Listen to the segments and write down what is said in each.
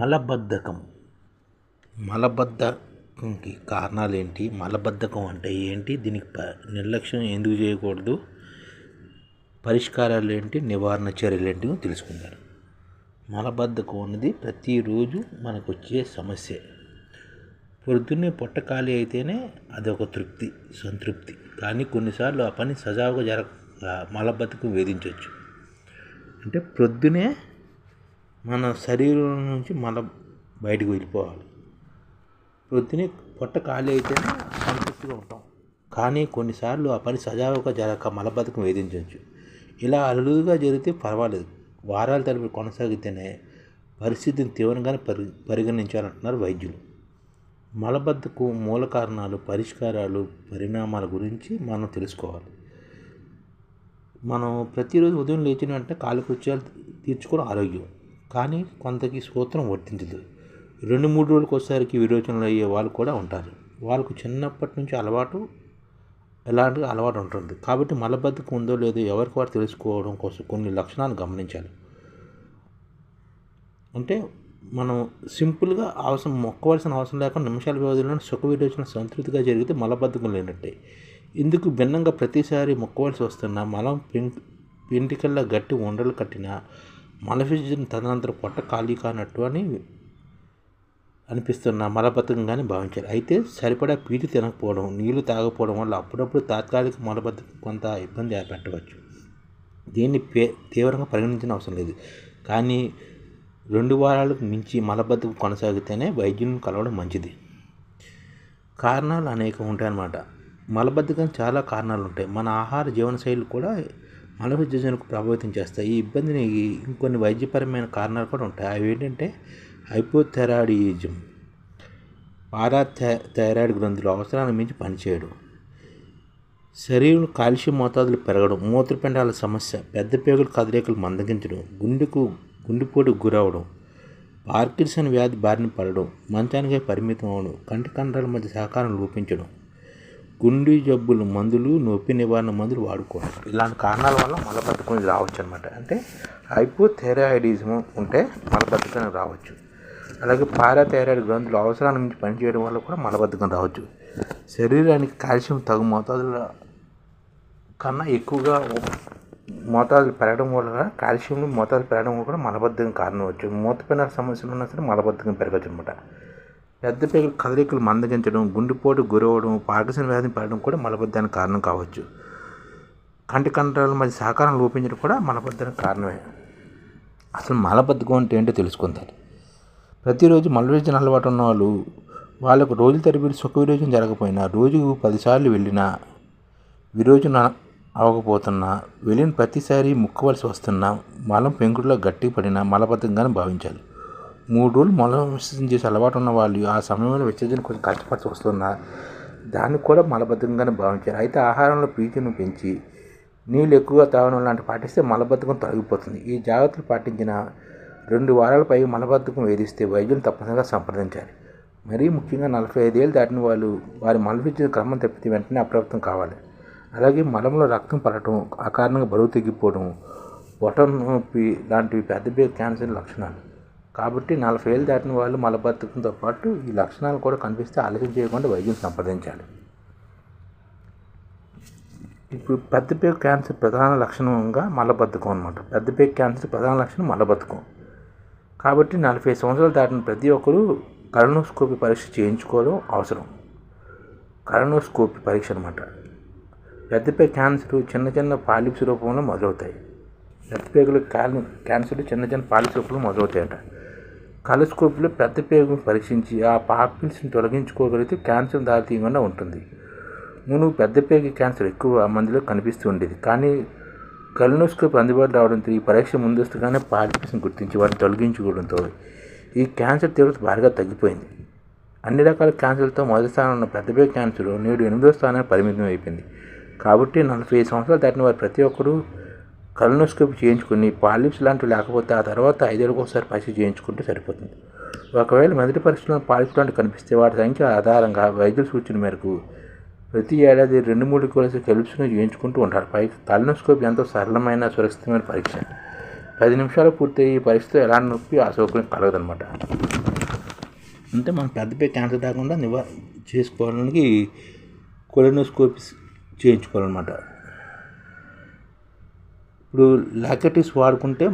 మలబద్ధకం. మలబద్ధకంకి కారణాలు ఏంటి మలబద్ధకం అంటే ఏంటి? దీనికి ప నిర్లక్ష్యం ఎందుకు చేయకూడదు? పరిష్కారాలు ఏంటి నివారణ చర్యలు ఏంటివి తెలుసుకుందాం. మలబద్ధకం అనేది ప్రతిరోజు మనకు వచ్చే సమస్య. పొద్దున్నే పొట్ట ఖాళీ అయితేనే అదొక తృప్తి సంతృప్తి. కానీ కొన్నిసార్లు ఆ పని సజావుగా జరగ మలబద్ధకం వేధించవచ్చు అంటే ప్రొద్దునే మన శరీరం నుంచి మల బయటకు వెళ్ళిపోవాలి. ప్రొద్దునే పొట్ట ఖాళీ అయితేనే సంతృప్తిగా ఉంటాం. కానీ కొన్నిసార్లు ఆ పని సజావుగా జరగక మలబద్ధకం వేధించవచ్చు. ఇలా అలుగుగా జరిగితే పర్వాలేదు. వారాల తరబడి కొనసాగితేనే పరిస్థితిని తీవ్రంగానే పరి పరిగణించాలంటున్నారు వైద్యులు. మలబద్ధకం మూల కారణాలు పరిష్కారాలు పరిణామాల గురించి మనం తెలుసుకోవాలి. మనం ప్రతిరోజు ఉదయం లేచిన వెంటనే కాలకృత్యాలు తీర్చుకోవడం ఆరోగ్యం. కానీ కొంతకి సూత్రం వర్తించదు. రెండు మూడు రోజులకు ఒకసారికి విరోచనలు అయ్యే వాళ్ళు కూడా ఉంటారు. వాళ్ళకు చిన్నప్పటి నుంచి అలవాటు ఎలాంటి అలవాటు ఉంటుంది. కాబట్టి మలబద్ధకం ఉందో లేదో ఎవరికి వారు తెలుసుకోవడం కోసం కొన్ని లక్షణాలు గమనించాలి. అంటే మనం సింపుల్గా అవసరం మొక్కవలసిన అవసరం లేకుండా నిమిషాల వ్యవధిలో సుఖ విరోచన సంతృప్తిగా జరిగితే మలబద్ధకం లేనట్టే. ఇందుకు భిన్నంగా ప్రతిసారి మొక్కవలసి వస్తున్న మలం పెం పెంటికల్లా గట్టి ఉండలు కట్టిన మలఫిజన్ తదనంతరం పొట్ట ఖాళీ కానట్టు అని అనిపిస్తున్న మలబద్ధకంగానే భావించాలి అయితే సరిపడా పీటి తినకపోవడం నీళ్ళు తాగకపోవడం వల్ల అప్పుడప్పుడు తాత్కాలిక మలబద్ధకం కొంత ఇబ్బంది ఏర్పెట్టవచ్చు దీన్ని పే తీవ్రంగా పరిగణించిన అవసరం లేదు. కానీ రెండు వారాలకు మించి మలబద్ధకం కొనసాగితేనే వైద్యులను కలవడం మంచిది. కారణాలు అనేకం ఉంటాయన్నమాట. మలబద్ధకం చాలా కారణాలు ఉంటాయి మన ఆహార జీవనశైలి కూడా మల ప్రభావితం చేస్తాయి. ఈ ఇబ్బందిని ఇంకొన్ని వైద్యపరమైన కారణాలు కూడా ఉంటాయి. అవి ఏంటంటే హైపోథైరాయిడిజం. పారా థైరాయిడ్ గ్రంథులు అవసరాన్ని మించి పనిచేయడం. శరీరం కాల్షియం మోతాదులు పెరగడం మూత్రపిండాల సమస్య పెద్ద పేగులు కదలికలు మందగించడం గుండెకు గుండెపోటుకు గురవడం పార్కిన్సన్ వ్యాధి బారిన పడడం మంచానికే పరిమితం అవడం కంటి కండరాల మధ్య సహకారం లోపించడం గుండె జబ్బులు మందులు నొప్పి నివారణ మందులు వాడుకోవడం ఇలాంటి కారణాల వల్ల మలబద్ధకం రావచ్చు అనమాట అంటే హైపోథైరాయిడిజం ఉంటే మలబద్ధకం రావచ్చు. అలాగే పారాథైరాయిడ్ గ్రంథులు అవసరాన్ని మించి పనిచేయడం వల్ల కూడా మలబద్ధకం రావచ్చు. శరీరానికి కాల్షియం తగు మోతాదుల కన్నా ఎక్కువగా మోతాదులు పెరగడం వల్ల కాల్షియం మోతాదు పెరగడం వల్ల కూడా మలబద్ధకం కారణం అవచ్చు మూతపినాల సమస్యలు ఉన్నా సరే మలబద్ధకం పెరగచ్చు అనమాట పెద్ద పేగులు కదలికలు మందగించడం గుండెపోటు గురవడం పార్కిసన్ వ్యాధిని పడడం కూడా మలబద్ధానికి కారణం కావచ్చు. కంటి కండరాల మధ్య సహకారం లోపించడం కూడా మలబద్ధానికి కారణమే. అసలు మలబద్ధకం అంటే ఏంటో తెలుసుకుందాం. ప్రతిరోజు మల అలవాటు ఉన్న వాళ్ళు వాళ్ళకు రోజు తరబడి సుఖ విరోచనం జరగకపోయినా రోజుకు పదిసార్లు వెళ్ళినా విరోచన అవ్వకపోతున్నా వెళ్ళిన ప్రతిసారి ముక్కవలసి వస్తున్నా మలం పెంకుడులో గట్టి మలబద్ధంగానే భావించాలి. మూడు రోజులు మలం విసర్జన చేసే అలవాటు ఉన్న వాళ్ళు ఆ సమయంలో విసర్జన కొంచెం కష్టపడి వస్తున్నా దానికి కూడా మలబద్ధకంగానే భావించారు. అయితే ఆహారంలో పీచును పెంచి నీళ్ళు ఎక్కువగా తాగడం లాంటి పాటిస్తే మలబద్ధకం తొలగిపోతుంది. ఈ జాగ్రత్తలు పాటించిన రెండు వారాలపై మలబద్ధకం వేధిస్తే వైద్యులు తప్పనిసరిగా సంప్రదించాలి. మరీ ముఖ్యంగా నలభై ఐదేళ్ళు దాటిన వాళ్ళు వారి మలవిద్య క్రమం తప్పితే వెంటనే అప్రమత్తం కావాలి. అలాగే మలంలో రక్తం పడటం ఆ కారణంగా బరువు తగ్గిపోవడం బొటన్ నొప్పి లాంటివి పెద్ద పెద్ద క్యాన్సర్ లక్షణాలు. కాబట్టి నలభై ఏళ్ళు దాటిన వాళ్ళు మలబద్ధకంతో పాటు ఈ లక్షణాలు కూడా కనిపిస్తే ఆలస్యం చేయకుండా వైద్యం సంప్రదించాలి. ఇప్పుడు పెద్దపేగు క్యాన్సర్ ప్రధాన లక్షణంగా మలబద్ధకం అనమాట పెద్దపేగు క్యాన్సర్ ప్రధాన లక్షణం మలబద్ధకం కాబట్టి నలభై సంవత్సరాలు దాటిన ప్రతి ఒక్కరూ కరోనోస్కోపీ పరీక్ష చేయించుకోవడం అవసరం. కరోనోస్కోపీ పరీక్ష అనమాట పెద్దపేగు క్యాన్సర్ చిన్న చిన్న పాలిప్స్ రూపంలో మొదలవుతాయి. పెద్దపేగులు క్యాన్సర్ చిన్న చిన్న పాలిప్స్ రూపంలో మొదలవుతాయట. కలస్కోప్లో పెద్ద పేగును పరీక్షించి ఆ పాపిల్స్ని తొలగించుకోగలిగితే క్యాన్సర్ దారితీయకుండా ఉంటుంది. మునుపు పెద్ద పేగు క్యాన్సర్ ఎక్కువ మందిలో కనిపిస్తూ ఉండేది. కానీ కలోనోస్కోపీ అందుబాటులో రావడంతో ఈ పరీక్ష ముందస్తుగానే పాపిల్స్ని గుర్తించి వాటిని తొలగించుకోవడంతో ఈ క్యాన్సర్ తీవ్రత భారీగా తగ్గిపోయింది. అన్ని రకాల క్యాన్సర్లతో మొదటి స్థానంలో ఉన్న పెద్దపే క్యాన్సర్ నేడు ఎనిమిదో స్థానానికి పరిమితం అయిపోయింది కాబట్టి నలభై ఐదు సంవత్సరాలు దాటిన వారు ప్రతి ఒక్కరూ కలనోస్కోపీ చేయించుకుని పాలిప్స్ లాంటివి లేకపోతే ఆ తర్వాత ఐదేళ్ళకి ఒకసారి పరీక్ష చేయించుకుంటే సరిపోతుంది. ఒకవేళ మొదటి పరీక్షలో పాలిప్స్ లాంటివి కనిపిస్తే వాటి సంఖ్య ఆధారంగా వైద్యుల సూచన మేరకు ప్రతి ఏడాది రెండు మూడు కలిసి కెలిప్స్ను చేయించుకుంటూ ఉంటారు. పై కలనోస్కోపీ ఎంతో సరళమైన సురక్షితమైన పరీక్ష. పది నిమిషాలు పూర్తయ్యే పరిస్థితి ఎలాంటి నొప్పి అసౌకర్యం కలగదనమాట అంటే మనం పెద్ద పెద్ద క్యాన్సర్ రాకుండా నివా చేసుకోవడానికి కొలనోస్కోపీ చేయించుకోవాలన్నమాట. ఇప్పుడు లాకెటిస్ వాడుకుంటే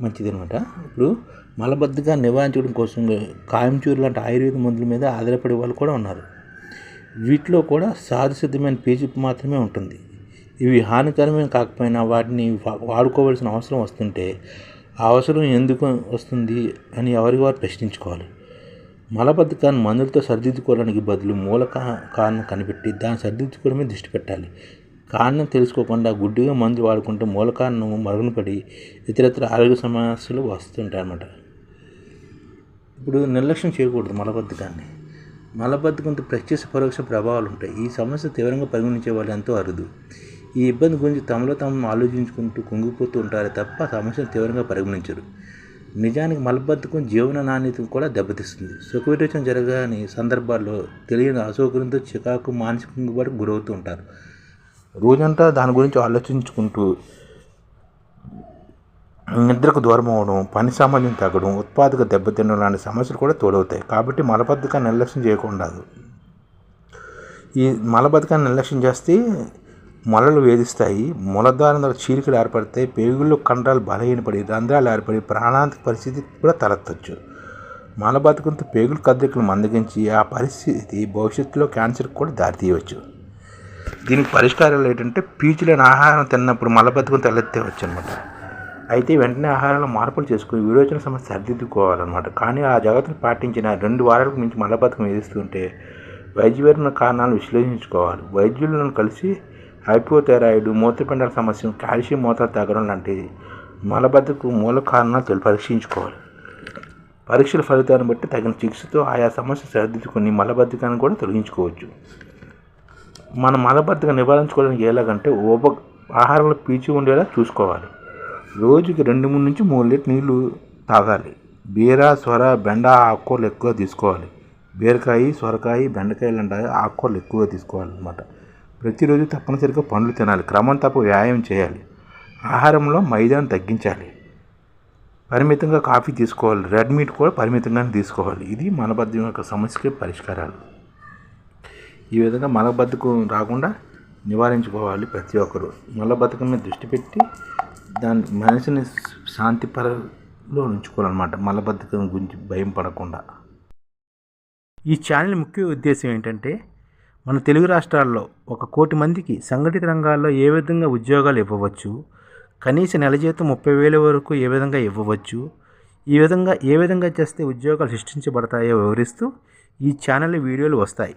మంచిది అనమాట ఇప్పుడు మలబద్ధగా నివారించడం కోసం కాయంచూరు లాంటి ఆయుర్వేద మందుల మీద ఆధారపడే వాళ్ళు కూడా ఉన్నారు. వీటిలో కూడా సాధుసిద్ధమైన పీచు మాత్రమే ఉంటుంది. ఇవి హానికరమే కాకపోయినా వాటిని వాడుకోవాల్సిన అవసరం వస్తుంటే ఆ అవసరం ఎందుకు వస్తుంది అని ఎవరికి వారు ప్రశ్నించుకోవాలి. మలబద్ధకాన్ని మందులతో సరిదిద్దుకోవడానికి బదులు మూల కారణం కనిపెట్టి దాన్ని సరిదిద్దుకోవడమే దృష్టి పెట్టాలి. కారణం తెలుసుకోకుండా గుడ్డిగా మందులు వాడుకుంటే మూల కారణం మరుగున ఇతరత్ర ఆరోగ్య సమస్యలు వస్తుంటాయి అన్నమాట ఇప్పుడు నిర్లక్ష్యం చేయకూడదు మలబద్ధకాన్ని. మలబద్ధకంతో ప్రత్యక్ష పరోక్ష ప్రభావాలు ఉంటాయి. ఈ సమస్య తీవ్రంగా పరిగణించే వాళ్ళు ఎంతో అరుదు. ఈ ఇబ్బంది గురించి తమలో తాము ఆలోచించుకుంటూ కుంగిపోతూ ఉంటారే తప్ప సమస్యను తీవ్రంగా పరిగణించరు. నిజానికి మలబద్ధకం జీవన నాణ్యతను కూడా దెబ్బతీస్తుంది. సుఖ విరోచన జరగని సందర్భాల్లో తెలియని అసౌకర్యంతో చికాకు మానసిక కుంగుబాటు గురవుతూ ఉంటారు. రోజంతా దాని గురించి ఆలోచించుకుంటూ నిద్రకు దూరం అవడం పని సామర్థ్యం తగ్గడం ఉత్పాదక దెబ్బతినడం లాంటి సమస్యలు కూడా తోడవుతాయి. కాబట్టి మలబద్ధకాన్ని నిర్లక్ష్యం చేయకుండా ఈ మలబద్ధకాన్ని నిర్లక్ష్యం చేస్తే మొలలు వేధిస్తాయి మూలద్వారం ద్వారా చీలికలు ఏర్పడతాయి పేగుల్లో కండరాలు బలహీనపడి రంధ్రాలు ఏర్పడి ప్రాణాంతక పరిస్థితి కూడా తలెత్తచ్చు. మలబద్ధకంతో పేగులు కదలికలు మందగించి ఆ పరిస్థితి భవిష్యత్తులో క్యాన్సర్కి కూడా దారితీయవచ్చు. దీనికి పరిష్కారాలు ఏంటంటే పీచులేని ఆహారం తిన్నప్పుడు మలబద్ధకం తలెత్తవచ్చు అనమాట అయితే వెంటనే ఆహారంలో మార్పులు చేసుకుని విరోచన సమస్య సరిదిద్దుకోవాలన్నమాట. కానీ ఆ జాగ్రత్తలు పాటించిన రెండు వారాలకు మించి మలబద్ధకం వేధిస్తుంటే వైద్యపరమైన కారణాలు విశ్లేషించుకోవాలి. వైద్యులను కలిసి హైపోథైరాయిడ్ మూత్రపిండాల సమస్య కాల్షియం మోతాదు తగ్గడం లాంటిది మలబద్ధకు మూల కారణాలు పరీక్షించుకోవాలి. పరీక్షల ఫలితాన్ని బట్టి తగిన చికిత్సతో ఆయా సమస్య సరిదిద్దుకుని మలబద్ధకాన్ని కూడా తొలగించుకోవచ్చు. మన మలబద్ధకం నివారించుకోవడానికి ఎలాగంటే ఉప ఆహారంలో పీచు ఉండేలా చూసుకోవాలి. రోజుకి రెండు మూడు నుంచి మూడు లీటర్ నీళ్ళు తాగాలి. బీర సొర బెండ ఆకుకూరలు ఎక్కువ తీసుకోవాలి. బీరకాయ సొరకాయ బెండకాయ లాంటి ఆకుకూరలు ఎక్కువ తీసుకోవాలన్నమాట ప్రతిరోజు తప్పనిసరిగా పండ్లు తినాలి. క్రమం తప్ప వ్యాయామం చేయాలి. ఆహారంలో మైదాను తగ్గించాలి. పరిమితంగా కాఫీ తీసుకోవాలి. రెడ్ మీట్ కూడా పరిమితంగానే తీసుకోవాలి. ఇది మలబద్ధకం యొక్క సమస్యకి పరిష్కారాలు. ఈ విధంగా మలబద్ధకం రాకుండా నివారించుకోవాలి ప్రతి ఒక్కరు. మలబద్ధకం మీద దృష్టి పెట్టి దాని మనిషిని శాంతిపరలో ఉంచుకోవాలన్నమాట. మలబద్ధకం గురించి భయం పడకుండా. ఈ ఛానల్ ముఖ్య ఉద్దేశం ఏంటంటే మన తెలుగు రాష్ట్రాల్లో ఒక కోటి మందికి సంఘటిత రంగాల్లో ఏ విధంగా ఉద్యోగాలు ఇవ్వవచ్చు కనీస నెల జీతం ముప్పై వేల వరకు ఏ విధంగా ఇవ్వవచ్చు ఈ విధంగా ఏ విధంగా చేస్తే ఉద్యోగాలు సృష్టించబడతాయో వివరిస్తూ ఈ ఛానల్ వీడియోలు వస్తాయి.